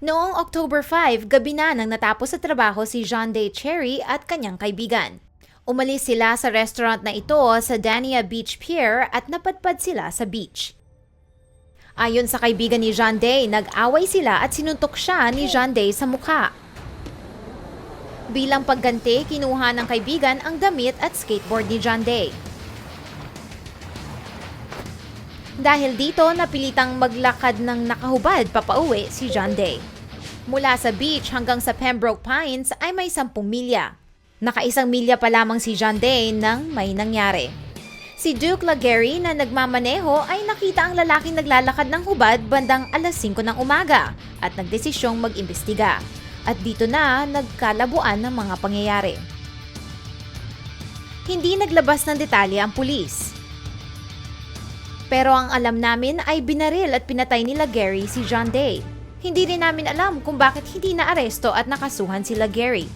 Noong October 5, gabi na nang natapos sa trabaho si John Day Cherry at kanyang kaibigan. Umalis sila sa restaurant na ito sa Dania Beach Pier at napadpad sila sa beach. Ayon sa kaibigan ni John Day, nag-away sila at sinuntok siya ni John Day sa mukha. Bilang pagganti, kinuha ng kaibigan ang damit at skateboard ni John Day. Dahil dito, napilitang maglakad ng nakahubad papauwi si John Day. Mula sa beach hanggang sa Pembroke Pines ay may 10 milya. Nakaisang milya pa lamang si John Day nang may nangyari. Si Duke Laguerre na nagmamaneho ay nakita ang lalaking naglalakad ng hubad bandang alas 5 ng umaga at nagdesisyong mag-imbestiga. At dito na nagkalabuan ng mga pangyayari. Hindi naglabas ng detalye ang pulis. Pero ang alam namin ay binaril at pinatay nila Gary si John Day. Hindi rin namin alam kung bakit hindi na aresto at nakasuhan sila Gary.